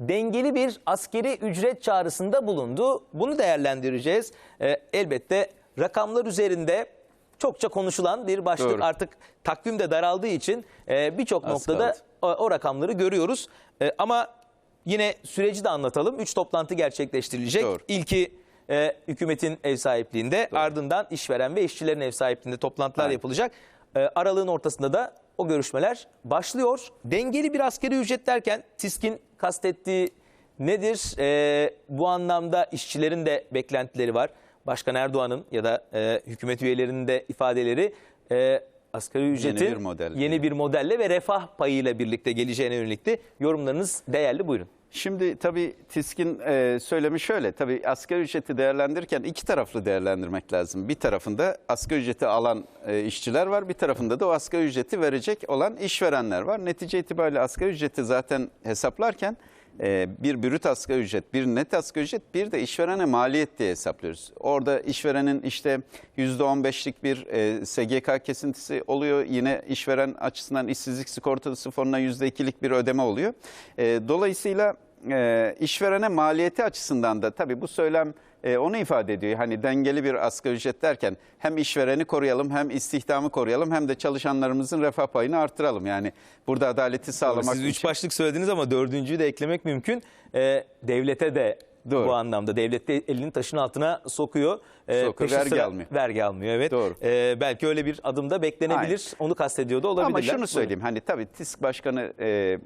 dengeli bir askeri ücret çağrısında bulundu. Bunu değerlendireceğiz. Ee, elbette rakamlar üzerinde çokça konuşulan bir başlık Doğru. artık takvim de daraldığı için e, birçok noktada o, o rakamları görüyoruz. E, ama yine süreci de anlatalım. Üç toplantı gerçekleştirilecek. Doğru. İlki e, hükümetin ev sahipliğinde ardından işveren ve işçilerin ev sahipliğinde toplantılar Aynen. yapılacak. E, aralığın ortasında da o görüşmeler başlıyor. Dengeli bir askeri ücret derken TİSK'in kastettiği nedir? E, bu anlamda işçilerin de beklentileri var. Başkan Erdoğan'ın ya da e, hükümet üyelerinin de ifadeleri e, asgari ücretin bir model. yeni bir modelle ve refah payıyla birlikte geleceğine yönelikti. Yorumlarınız değerli buyurun. Şimdi tabii TİSK'in e, söylemi şöyle. Tabii asgari ücreti değerlendirirken iki taraflı değerlendirmek lazım. Bir tarafında asgari ücreti alan e, işçiler var. Bir tarafında da o asgari ücreti verecek olan işverenler var. Netice itibariyle asgari ücreti zaten hesaplarken e, bir brüt asgari ücret, bir net asgari ücret, bir de işverene maliyet diye hesaplıyoruz. Orada işverenin işte %15'lik bir e, SGK kesintisi oluyor. Yine işveren açısından işsizlik sigortası fonuna %2'lik bir ödeme oluyor. E, dolayısıyla e, işverene maliyeti açısından da tabii bu söylem e, onu ifade ediyor. Hani dengeli bir asgari ücret derken hem işvereni koruyalım hem istihdamı koruyalım hem de çalışanlarımızın refah payını artıralım. Yani burada adaleti sağlamak Siz üç için- başlık söylediniz ama dördüncüyü de eklemek mümkün. Ee, devlete de Doğru. bu anlamda devlet de elini taşın altına sokuyor. Ee, Sokuyor, vergi sıra- almıyor. Vergi almıyor evet. Doğru. Ee, belki öyle bir adım da beklenebilir. Onu kastediyor da olabilirler. Ama şunu Buyurun. söyleyeyim hani tabii TİSK Başkanı e,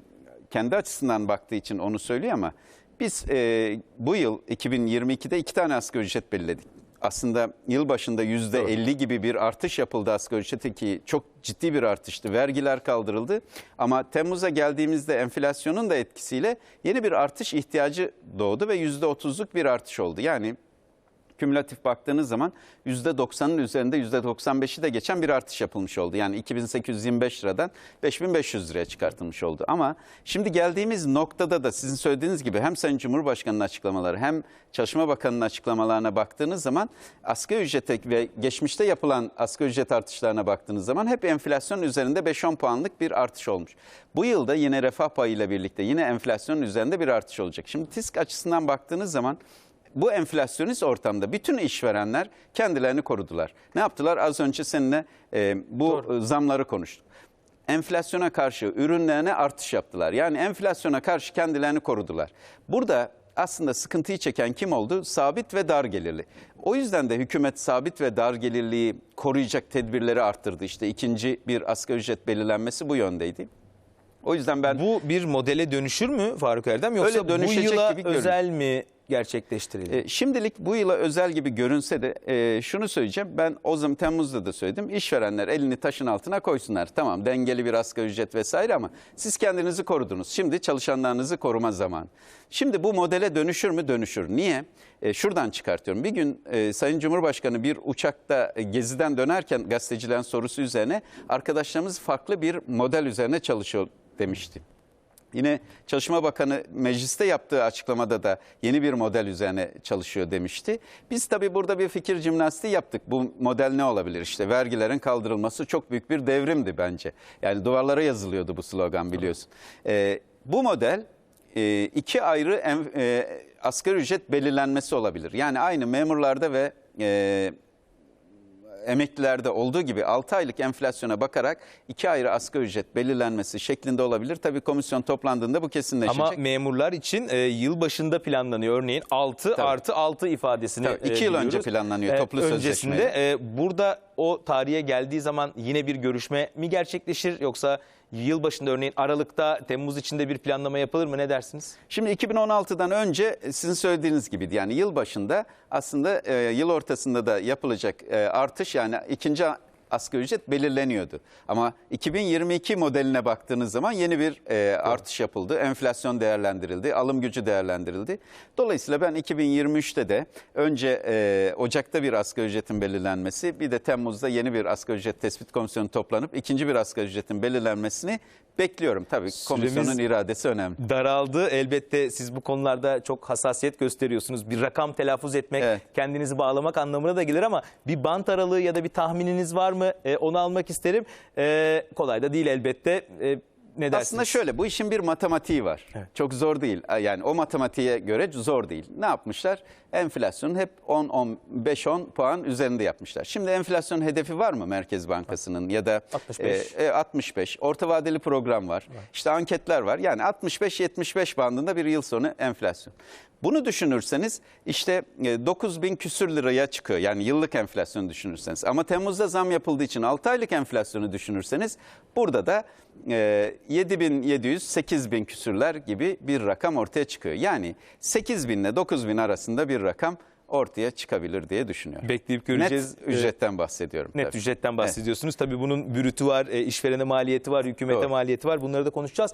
kendi açısından baktığı için onu söylüyor ama biz e, bu yıl 2022'de iki tane asgari ücret belirledik. Aslında yıl başında yüzde 50 gibi bir artış yapıldı asgari ücrete ki çok ciddi bir artıştı. Vergiler kaldırıldı ama Temmuz'a geldiğimizde enflasyonun da etkisiyle yeni bir artış ihtiyacı doğdu ve yüzde 30'luk bir artış oldu. Yani kümülatif baktığınız zaman %90'ın üzerinde %95'i de geçen bir artış yapılmış oldu. Yani 2825 liradan 5500 liraya çıkartılmış oldu. Ama şimdi geldiğimiz noktada da sizin söylediğiniz gibi hem Sayın Cumhurbaşkanı'nın açıklamaları hem Çalışma Bakanı'nın açıklamalarına baktığınız zaman asgari ücrete ve geçmişte yapılan asgari ücret artışlarına baktığınız zaman hep enflasyon üzerinde 5-10 puanlık bir artış olmuş. Bu yılda yine refah payıyla birlikte yine enflasyonun üzerinde bir artış olacak. Şimdi TİSK açısından baktığınız zaman bu enflasyonist ortamda bütün işverenler kendilerini korudular. Ne yaptılar? Az önce seninle e, bu e, zamları konuştuk. Enflasyona karşı ürünlerine artış yaptılar. Yani enflasyona karşı kendilerini korudular. Burada aslında sıkıntıyı çeken kim oldu? Sabit ve dar gelirli. O yüzden de hükümet sabit ve dar gelirliği koruyacak tedbirleri arttırdı. İşte ikinci bir asgari ücret belirlenmesi bu yöndeydi. O yüzden ben Bu bir modele dönüşür mü Faruk Erdem yoksa Öyle bu dönüşecek yıla gibi görünüyor. özel mi gerçekleştirildi? E, şimdilik bu yıla özel gibi görünse de e, şunu söyleyeceğim. Ben o zaman Temmuz'da da söyledim. İşverenler elini taşın altına koysunlar. Tamam dengeli bir asgari ücret vesaire ama siz kendinizi korudunuz. Şimdi çalışanlarınızı koruma zamanı. Şimdi bu modele dönüşür mü? Dönüşür. Niye? E, şuradan çıkartıyorum. Bir gün Sayın Cumhurbaşkanı bir uçakta geziden dönerken gazetecilerin sorusu üzerine arkadaşlarımız farklı bir model üzerine çalışıyor demişti. Yine Çalışma Bakanı mecliste yaptığı açıklamada da yeni bir model üzerine çalışıyor demişti. Biz tabii burada bir fikir jimnastiği yaptık. Bu model ne olabilir? İşte vergilerin kaldırılması çok büyük bir devrimdi bence. Yani duvarlara yazılıyordu bu slogan biliyorsun. Ee, bu model e, iki ayrı en, e, asgari ücret belirlenmesi olabilir. Yani aynı memurlarda ve e, emeklilerde olduğu gibi 6 aylık enflasyona bakarak iki ayrı asgari ücret belirlenmesi şeklinde olabilir. Tabii komisyon toplandığında bu kesinleşecek. Ama memurlar için e, yıl başında planlanıyor. Örneğin 6 Tabii. artı 6 ifadesini Tabii, iki e, yıl önce biliyoruz. planlanıyor E, toplu Öncesinde e, burada o tarihe geldiği zaman yine bir görüşme mi gerçekleşir yoksa yıl başında örneğin Aralık'ta Temmuz içinde bir planlama yapılır mı ne dersiniz? Şimdi 2016'dan önce sizin söylediğiniz gibiydi. Yani yıl başında aslında e, yıl ortasında da yapılacak e, artış yani ikinci asgari ücret belirleniyordu. Ama 2022 modeline baktığınız zaman yeni bir e, artış yapıldı. Enflasyon değerlendirildi, alım gücü değerlendirildi. Dolayısıyla ben 2023'te de önce e, Ocak'ta bir asgari ücretin belirlenmesi, bir de Temmuz'da yeni bir asgari ücret tespit komisyonu toplanıp ikinci bir asgari ücretin belirlenmesini bekliyorum. Tabii komisyonun iradesi önemli. Daraldı. Elbette siz bu konularda çok hassasiyet gösteriyorsunuz. Bir rakam telaffuz etmek, Evet. kendinizi bağlamak anlamına da gelir ama bir bant aralığı ya da bir tahmininiz var mı? E, onu almak isterim. E, kolay da değil elbette. E, ne dersiniz? Aslında şöyle bu işin bir matematiği var. Çok zor değil. Yani o matematiğe göre zor değil. Ne yapmışlar? Enflasyonun hep 10 10 5 10 puan üzerinde yapmışlar. Şimdi enflasyon hedefi var mı Merkez Bankası'nın ya da 65. e, e, 65 orta vadeli program var. İşte anketler var. Yani 65 75 bandında bir yıl sonu enflasyon. Bunu düşünürseniz işte e, 9 bin küsür liraya çıkıyor. Yani yıllık enflasyonu düşünürseniz. Ama Temmuz'da zam yapıldığı için 6 aylık enflasyonu düşünürseniz burada da e, 7700 8000 küsürler gibi bir rakam ortaya çıkıyor. Yani 8000 ile 9000 arasında bir rakam ortaya çıkabilir diye düşünüyorum. Bekleyip göreceğiz. Net ücretten bahsediyorum. Net tabii. ücretten bahsediyorsunuz. Tabii bunun bürütü var, e, işverene maliyeti var, hükümete Doğru. maliyeti var. Bunları da konuşacağız.